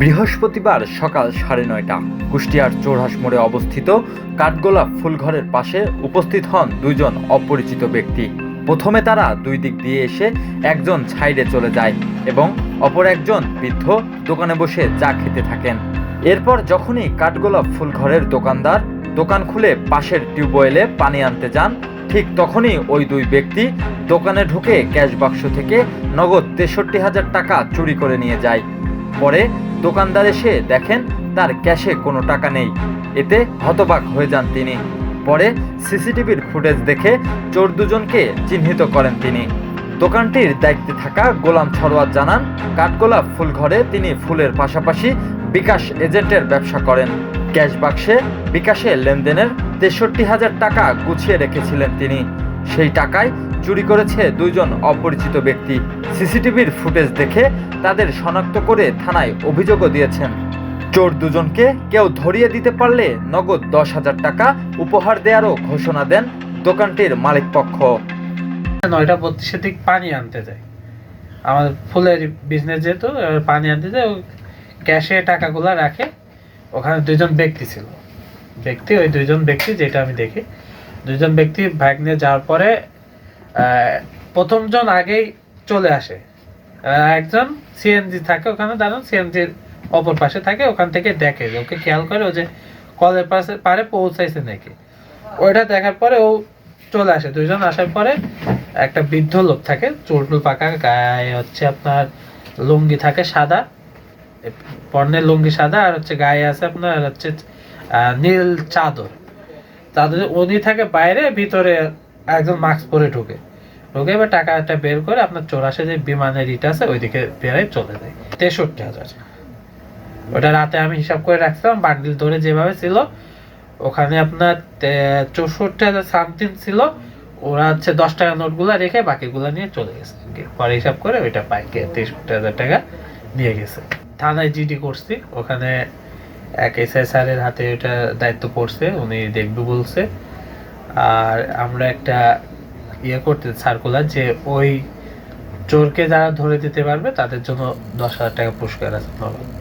বৃহস্পতিবার সকাল সাড়ে নয়টা, কুষ্টিয়ার চৌরাস মোড়ে অবস্থিত কাঠগোলাপ ফুলঘরের পাশে উপস্থিত হন দুইজন অপরিচিত ব্যক্তি। প্রথমে তারা দুই দিক দিয়ে এসে একজন ছাইডে চলে যায় এবং অপর একজন বৃদ্ধ দোকানে বসে চা খেতে থাকেন। এরপর যখনই কাঠগোলাপ ফুলঘরের দোকানদার দোকান খুলে পাশের টিউবওয়েলে পানি আনতে যান, ঠিক তখনই ওই দুই ব্যক্তি দোকানে ঢুকে ক্যাশ বাক্স থেকে নগদ তেষট্টি হাজার টাকা চুরি করে নিয়ে যায়। পরে দোকানদার এসে দেখেন তার ক্যাশে কোনো টাকা নেই। এতে হতবাক হয়ে যান তিনি। পরে সিসিটিভির ফুটেজ দেখে চোর দুজনকে চিহ্নিত করেন তিনি। দোকানটির দায়িত্বে থাকা গোলাম ছরোয়ার জানান, কাঠগোলাপ ফুল ঘরে তিনি ফুলের পাশাপাশি বিকাশ এজেন্টের ব্যবসা করেন। ক্যাশ বাক্সে বিকাশে লেনদেনের তেষট্টি হাজার টাকা গুছিয়ে রেখেছিলেন তিনি। সেই টাকায় চুরি করেছে দুইজন অপরিচিত ব্যক্তি। সিসিটিভির ফুটেজ দেখে তাদের শনাক্ত করে থানায় অভিযোগও দিয়েছেন। চোর দুজনকে কেউ ধরিয়ে দিতে পারলে নগদ দশ হাজার টাকা উপহার দেওয়ারও ঘোষণা দেন দোকানটির মালিকপক্ষ নয়টা বত্রিশের দিক পানি আনতে যায়। আমার ফুলের বিজনেস যেহেতু পানি আনতে যায় ক্যাশে টাকাগুলো রাখে। ওখানে দুইজন ব্যক্তি ছিল। ব্যক্তি, ওই দুইজন ব্যক্তি যেটা আমি দেখি, দুইজন ব্যক্তি ব্যাগ নিয়ে যাওয়ার পরে প্রথমজন আগেই চলে আসে। একজন সিএনজি থাকে ওখানে দাঁড়ান সিএনজির অপর পাশে থাকে ওখান থেকে দেখে যে ওকে খেয়াল করে ও যে কলের পাশে পারে পৌঁছাইছে নাকি। ওইটা দেখার পরে ও চলে আসে। দুইজন আসার পরে একটা বৃদ্ধ লোক থাকে চুল টুল পাকা গায়ে হচ্ছে আপনার লুঙ্গি থাকে সাদা এ, পরনের লুঙ্গি সাদা আর হচ্ছে গায়ে আছে আপনার হচ্ছে নীল চাদর। চাদর উনি থাকে বাইরে ভিতরে একজন মাস্ক পরে ঢুকে। ঢুকে এবার টাকাটা বের করে আপনার চৌরাশে যে বিমানের ইট আছে, ওইদিকে বেড়ে চলে যায়। তেষট্টি হাজার। ওটা রাতে আমি হিসাব করে রাখছিলাম, বান্ডিল ধরে যেভাবে ছিল, ওখানে আপনার চৌষট্টি হাজার সামথিং ছিল, ওরা হচ্ছে দশ টাকা নোটগুলো রেখে বাকিগুলো নিয়ে চলে গেছে। পরে হিসাব করে ওইটা পাইকে তেষট্টি হাজার টাকা নিয়ে গেছে। থানায় জিডি করছি, ওখানে এক এসআই স্যারের হাতে ওটা দায়িত্ব পড়ছে, উনি দেখবে বলছে। আর আমরা একটা ইয়ে করতে সার্কুলার যে ওই চোরকে যারা ধরে দিতে পারবে, তাদের জন্য দশ হাজার টাকা পুরস্কার আছে। ধন্যবাদ।